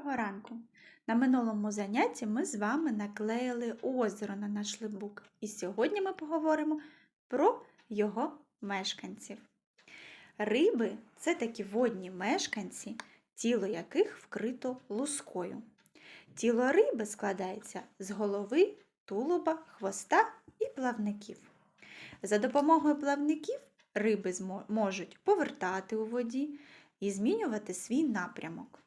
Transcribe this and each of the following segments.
Доброго ранку! На минулому занятті ми з вами наклеїли озеро на наш лебук. І сьогодні ми поговоримо про його мешканців. Риби це такі водні мешканці, тіло яких вкрито лускою. Тіло риби складається з голови, тулуба, хвоста і плавників. За допомогою плавників риби можуть повертати у воді і змінювати свій напрямок.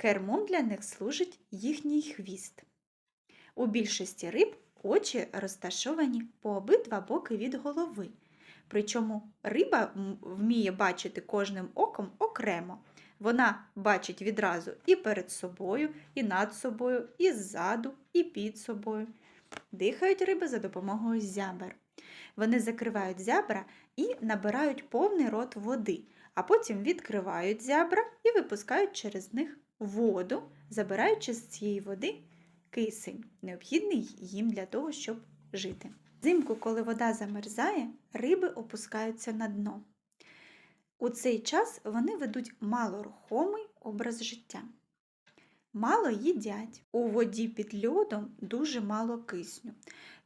Кермом для них служить їхній хвіст. У більшості риб очі розташовані по обидва боки від голови. Причому риба вміє бачити кожним оком окремо. Вона бачить відразу і перед собою, і над собою, і ззаду, і під собою. Дихають риби за допомогою зябр. Вони закривають зябра і набирають повний рот води, а потім відкривають зябра і випускають через них воду, забираючи з цієї води кисень, необхідний їм для того, щоб жити. Взимку, коли вода замерзає, риби опускаються на дно. У цей час вони ведуть малорухомий образ життя. Мало їдять. У воді під льодом дуже мало кисню,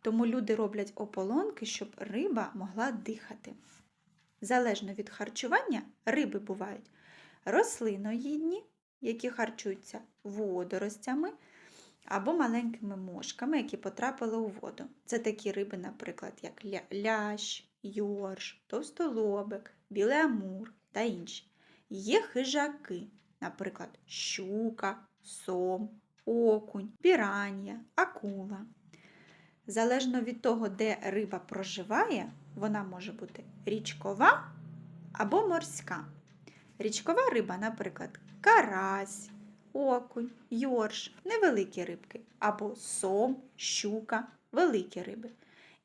тому люди роблять ополонки, щоб риба могла дихати. Залежно від харчування, риби бувають рослиноїдні, які харчуються водоростями або маленькими мошками, які потрапили у воду. Це такі риби, наприклад, як ля- лящ, йорш, товстолобик, білий амур та інші. Є хижаки, наприклад, щука, сом, окунь, піранія, акула. Залежно від того, де риба проживає, вона може бути річкова або морська. Річкова риба, наприклад, карась, окунь, йорш, невеликі рибки, або сом, щука, великі риби.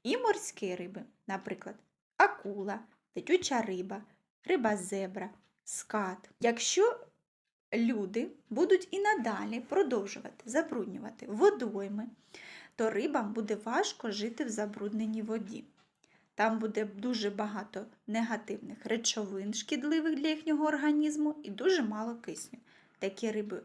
І морські риби, наприклад, акула, летюча риба, риба зебра, скат. Якщо люди будуть і надалі продовжувати забруднювати водойми, то рибам буде важко жити в забрудненій воді. Там буде дуже багато негативних речовин, шкідливих для їхнього організму, і дуже мало кисню. Такі риби,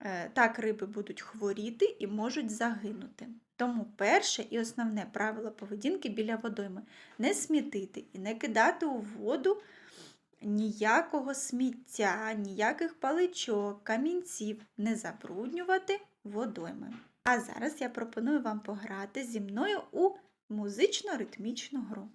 е, так риби будуть хворіти і можуть загинути. Тому перше і основне правило поведінки біля водойми не смітити і не кидати у воду ніякого сміття, ніяких паличок, камінців, не забруднювати водойми. А зараз я пропоную вам пограти зі мною у музично-ритмічну гру.